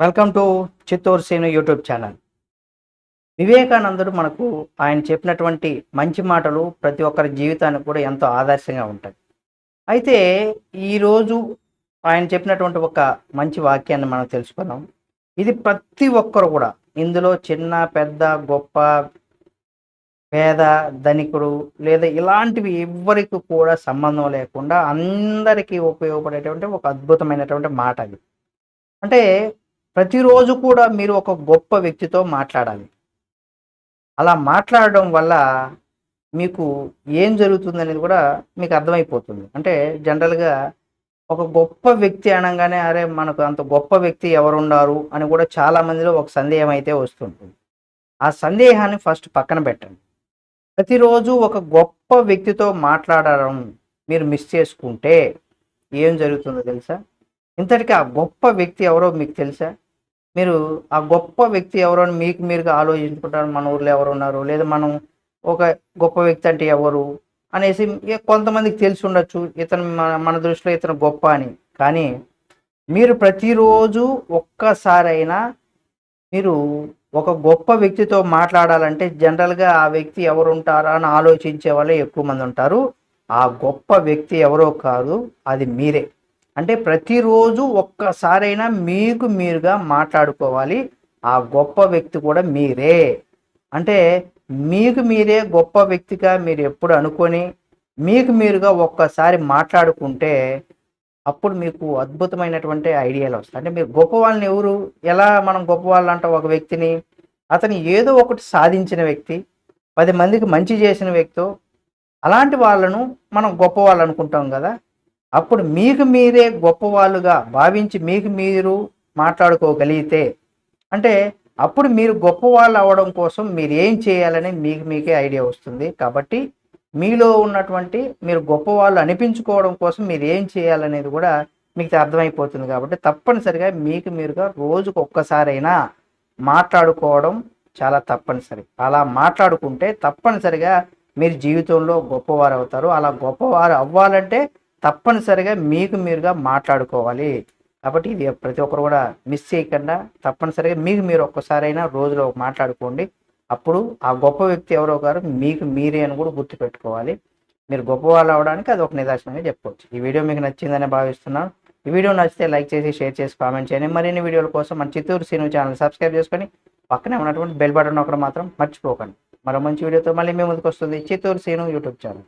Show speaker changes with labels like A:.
A: Welcome to Chittoor Seenu YouTube channel. వివేకానందుడు మనకు ఆయన చెప్పినటువంటి మంచి మాటలు ప్రతి ఒక్కరి జీవితానికి కూడా ఎంతో ఆదర్శంగా ఉంటాయి. అయితే ఈరోజు ఆయన చెప్పినటువంటి ఒక మంచి వాక్యాన్ని మనం తెలుసుకున్నాం ఇది ప్రతి ఒక్కరు కూడా ఇందులో చిన్న పెద్ద గొప్ప పేద ధనికుడు లేదా ఇలాంటివి ఎవ్వరికి కూడా సంబంధం లేకుండా అందరికీ ఉపయోగపడేటువంటి ఒక అద్భుతమైనటువంటి మాట అది. అంటే ప్రతిరోజు కూడా మీరు ఒక గొప్ప వ్యక్తితో మాట్లాడాలి. అలా మాట్లాడడం వల్ల మీకు ఏం జరుగుతుంది అనేది కూడా మీకు అర్థమైపోతుంది. అంటే జనరల్గా ఒక గొప్ప వ్యక్తి అనగానే అరే మనకు అంత గొప్ప వ్యక్తి ఎవరున్నారు అని కూడా చాలా మందిలో ఒక సందేహం అయితే వస్తుంటుంది. ఆ సందేహాన్ని ఫస్ట్ పక్కన పెట్టండి. ప్రతిరోజు ఒక గొప్ప వ్యక్తితో మాట్లాడడం మీరు మిస్ చేసుకుంటే ఏం జరుగుతుందో తెలుసా? ఇంతటికి ఆ గొప్ప వ్యక్తి ఎవరో మీకు తెలుసా? మీరు ఆ గొప్ప వ్యక్తి ఎవరో అని మీకు మీరుగా ఆలోచించుకుంటారు మన ఊర్లో ఎవరు ఉన్నారు లేదా మనం ఒక గొప్ప వ్యక్తి అంటే ఎవరు అనేసి కొంతమందికి తెలిసి ఉండొచ్చు ఇతను మన మన దృష్టిలో ఇతను గొప్ప అని. కానీ మీరు ప్రతిరోజు ఒక్కసారైనా మీరు ఒక గొప్ప వ్యక్తితో మాట్లాడాలంటే జనరల్గా ఆ వ్యక్తి ఎవరు ఉంటారా అని ఆలోచించే వాళ్ళే ఎక్కువ మంది ఉంటారు. ఆ గొప్ప వ్యక్తి ఎవరో కాదు అది మీరే. అంటే ప్రతిరోజు ఒక్కసారైనా మీకు మీరుగా మాట్లాడుకోవాలి. ఆ గొప్ప వ్యక్తి కూడా మీరే. అంటే మీకు మీరే గొప్ప వ్యక్తిగా మీరు ఎప్పుడు అనుకొని మీకు మీరుగా ఒక్కసారి మాట్లాడుకుంటే అప్పుడు మీకు అద్భుతమైనటువంటి ఐడియాలు వస్తాయి. అంటే మీరు గొప్ప వాళ్ళని ఎవరు? ఎలా మనం గొప్ప వాళ్ళు అంటాం ఒక వ్యక్తిని? అతను ఏదో ఒకటి సాధించిన వ్యక్తి పది మందికి మంచి చేసిన వ్యక్తి అలాంటి వాళ్ళను మనం గొప్ప వాళ్ళు అనుకుంటాం కదా. అప్పుడు మీకు మీరే గొప్పవాళ్ళుగా భావించి మీకు మీరు మాట్లాడుకోగలిగితే అంటే అప్పుడు మీరు గొప్పవాళ్ళు అవ్వడం కోసం మీరు ఏం చేయాలని మీకు మీకే ఐడియా వస్తుంది. కాబట్టి మీలో ఉన్నటువంటి మీరు గొప్పవాళ్ళు అనిపించుకోవడం కోసం మీరు ఏం చేయాలనేది కూడా మీకు అర్థమైపోతుంది. కాబట్టి తప్పనిసరిగా మీకు మీరుగా రోజుకు ఒక్కసారైనా మాట్లాడుకోవడం చాలా తప్పనిసరి. అలా మాట్లాడుకుంటే తప్పనిసరిగా మీరు జీవితంలో గొప్పవారు అవుతారు. అలా గొప్పవారు అవ్వాలంటే తప్పనిసరిగా మీకు మీరుగా మాట్లాడుకోవాలి. కాబట్టి ఇది ప్రతి ఒక్కరు కూడా మిస్ చేయకుండా తప్పనిసరిగా మీకు మీరు ఒక్కసారైనా రోజులో మాట్లాడుకోండి. అప్పుడు ఆ గొప్ప వ్యక్తి ఎవరో గారు మీకు మీరే అని కూడా గుర్తుపెట్టుకోవాలి. మీరు గొప్పవాళ్ళు అవడానికి అది ఒక నిదర్శనంగా చెప్పవచ్చు ఈ వీడియో మీకు నచ్చిందని భావిస్తున్నాను. ఈ వీడియో నచ్చితే లైక్ చేసి షేర్ చేసి కామెంట్ చేయండి. మరిన్ని వీడియోల కోసం మన చిత్తూరు సినిమా ఛానల్ సబ్స్క్రైబ్ చేసుకొని పక్కనే ఉన్నటువంటి బెల్ బటన్ ఒకటి మాత్రం మర్చిపోకండి. మరో మంచి వీడియోతో మళ్ళీ మీ ముందుకు వస్తుంది చిత్తూరు సీను యూట్యూబ్ ఛానల్.